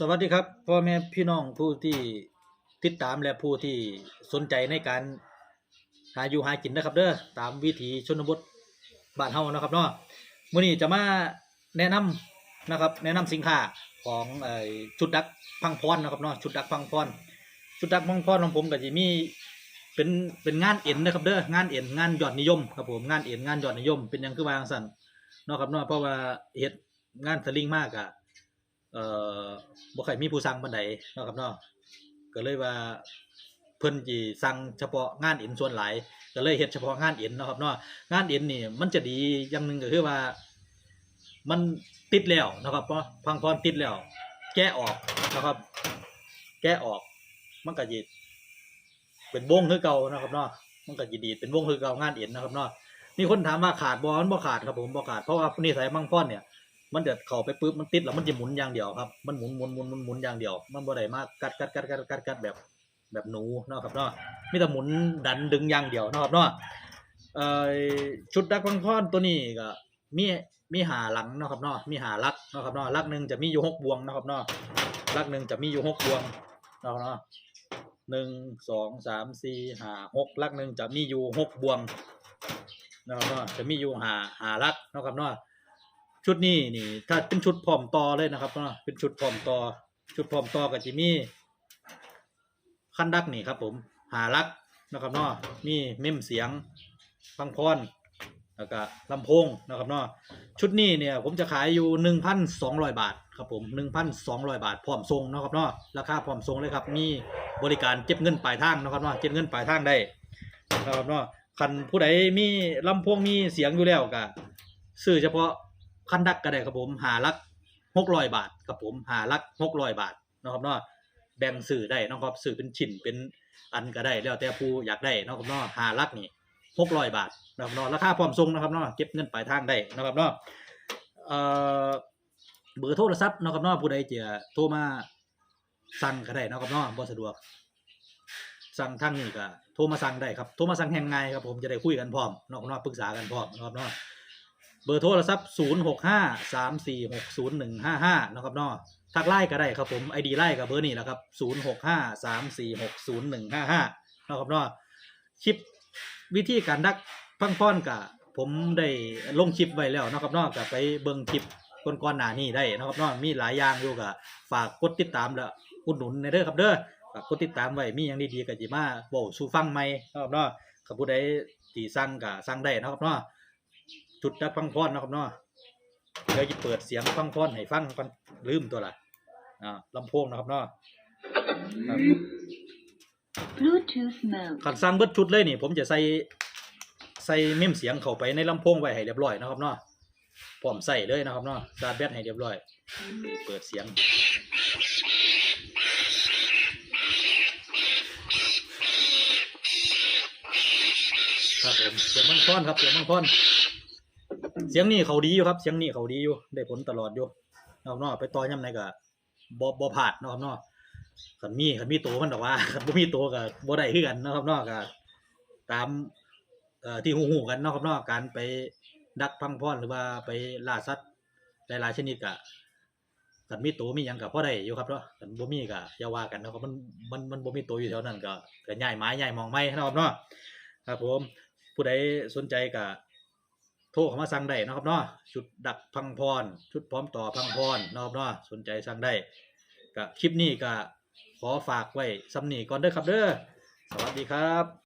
สวัสดีครับพ่อแม่พี่น้องผู้ที่ติดตามและผู้ที่สนใจในการหาอยู่หากินนะครับ เด้อตามวิถีชนบทบ้านเฮานะครับเนาะมื้อนี้จะมาแนะนำนะครับ แนะนำสินค้าของชุดดักพังพรนะครับเนาะชุดดักพังพรชุดดักพังพรของผมก็จะมีเป็นเป็นงานเอ็นนะครับเด้องานเอ็นงานยอดนิยมครับผมงานเอ็นงานยอดนิยม เป็นยังคือวางซั่นเนาะครับเนาะเพราะว่าเฮ็ดงานสลิงมากอะเอ่อ บ่ค่อยมีผู้สั่งปานใดเนาะครับเนาะก็เลยว่าเพิ่นสิสั่งเฉพาะงานเอ็นส่วนหลายก็เลยเฮ็ดเฉพาะงานเอ็นเนาะครับเนาะงานเอ็นนี่มันจะดีอย่างหนึงก็คือว่า มันติดแล้วนะครับเพราะพังพรติดแล้ว แกะออกนะครับ แกะออก มันก็สิเป็นวงคือเก่านะครับเนาะมันก็สิดีดเป็นวงคือเก่างานเอ็นนะครับเนาะมีคนถามว่าขาดบ่มันบ่ขาดครับผมบ่ขาดเพราะว่านิสัยพังพรเนี่ย มันจะเข้าไปปุ๊บมันติดแล้วมันจะหมุนอย่างเดียวครับ มันหมุนหมุนหมุนหมุนหมุนอย่างเดียว มันบ่ได้มากกัดกัดกัดกัดกัดกัดแบบแบบหนูเนาะครับเนาะมีแต่หมุนดันดึงอย่างเดียวเนาะครับเนาะเอ่อชุดดักพังพรตัวนี้ก็มีมีหาหลังเนาะครับเนาะมีหาลักเนาะครับเนาะลักหนึ่งจะมีอยู่หกบวงเนาะครับเนาะลักหนึ่งจะมีอยู่หกบวงเนาะครับเนาะหนึ่งสองสามสี่ห้าหกลักหนึ่งจะมีอยู่หกบวงเนาะครับเนาะจะมีอยู่หาหาลักเนาะครับเนาะ ชุดนี้นี่ ถ้าเป็นชุดพร้อมต่อเลยนะครับเนาะเป็นชุดพร้อมต่อ ชุดพร้อมต่อกับจิมี่คันดักนี่ครับผมหาลักนะครับเนาะมีเมมเสียงฟังพรแล้วก็ลำโพงนะครับเนาะชุดนี้เนี่ยผมจะขายอยู่หนึ่งพันสองร้อยบาทครับผมหนึ่งพันสองร้อยบาทพร้อมส่งนะครับเนาะราคาพร้อมส่งเลยครับ มีบริการเก็บเงินปลายทางนะครับเนาะเก็บเงินปลายทางได้นะครับเนาะคันผู้ใดมีลำโพงมีเสียงอยู่แล้วก็ซื้อเฉพาะ คันดักก็ได้ครับผมหาลักหกร้อยบาทครับผมหาลักหกร้อยบาทนะครับเนาะแบ่งสื่อได้นะครับสื่อเป็นชิ้นเป็นอันก็ได้แล้วแต่ผู้อยากได้นะครับเนาะหาลักนี่หกร้อยบาทนะครับเนาะราคาพร้อมส่งนะครับเนาะเก็บเงินปลายทางได้นะครับเนาะเอ่อเบอร์โทรศัพท์นะครับเนาะผู้ใดจะโทรมาสั่งก็ได้นะครับเนาะบ่สะดวก สั่งทางนี้ก็โทรมาสั่งได้ครับโทรมาสั่งแห่งไงครับผมจะได้คุยกันพร้อมนาะครับเนาะปรึกษากันพร้อมนะครับเนาะ เบอร์โทรศัพท์ 0 6 5 3 4 6 0 1 5 5นะครับเนาะทักไลน์ก็ได้ครับผม ID ไลน์กับเบอร์นี้แหละครับ 0 6 5 3 4 6 0 1 5 5นะครับเนาะคลิปวิธีการดักพังพอนกะผมได้ลงคลิปไว้แล้วนะครับเนาะกับไปเบิ่งคลิปก่อนๆหน้านี้ได้นะครับเนาะมีหลายอย่างอยู่กะฝากกดติดตามและอุดหนุนในเด้อครับเด้อฝากกดติดตามไว้มีอย่างดีๆก็สิมาเว้าสู่ฟังใหมนะครับเนาะถ้าผู้ใดที่สั่งก็สั่งได้นะครับเนาะ จุดดักฟังพรนะครับเนาะเดี๋ยวจะเปิดเสียงฟังพรให้ฟังก่อนลืมตัวละอ่าลำโพงนะครับเนาะครับ Bluetooth mode. ขันสร้างเบิดชุดเลยนี่ผมจะใส่ใส่เมมเสียงเข้าไปในลำโพงไว้ให้เรียบร้อยนะครับเนาะพร้อมใส่เลยนะครับเนาะชาร์จแบตให้เรียบร้อย เปิดเสียงครับผมเสียงมังพรครับเสียงมังพรเสียงนี่เขาดีอยู่ครับ เสียงนี่เขาดีอยู่ ได้ผลตลอดอยู่นะครับเนาะไปต่อย่ำไหนก็บ่บ่พลาดนาะครับนาะขันมีขันมีตัวมันดอกว่าขันบ่มีตัวก็บ่ได้คือกันนาะครับนาะก็ตามเอ่อที่ฮู้ๆกันนาะครับนาะการไปดักพังพรหรือว่าไปล่าสัตว์หลายๆชนิดก็ขันมีตัวมียังก็พอได้อยู่ครับเนาะขันบ่มีก็อย่าว่ากันเนาะครับมันมันมันบ่มีตัวอยู่แถวนั้นก็ก็ย้ายไม้ย้ายหมองไม้นาะครับเนาะครับผมผู้ใดสนใจก็ โทรเข้ามาสั่งได้นะครับเนาะชุดดักพังพร ชุดพร้อมต่อพังพรนะครับเนาะสนใจสั่งได้กับคลิปนี้ก็ขอฝากไว้สำนีก่อนเด้อครับเด้อสวัสดีครับ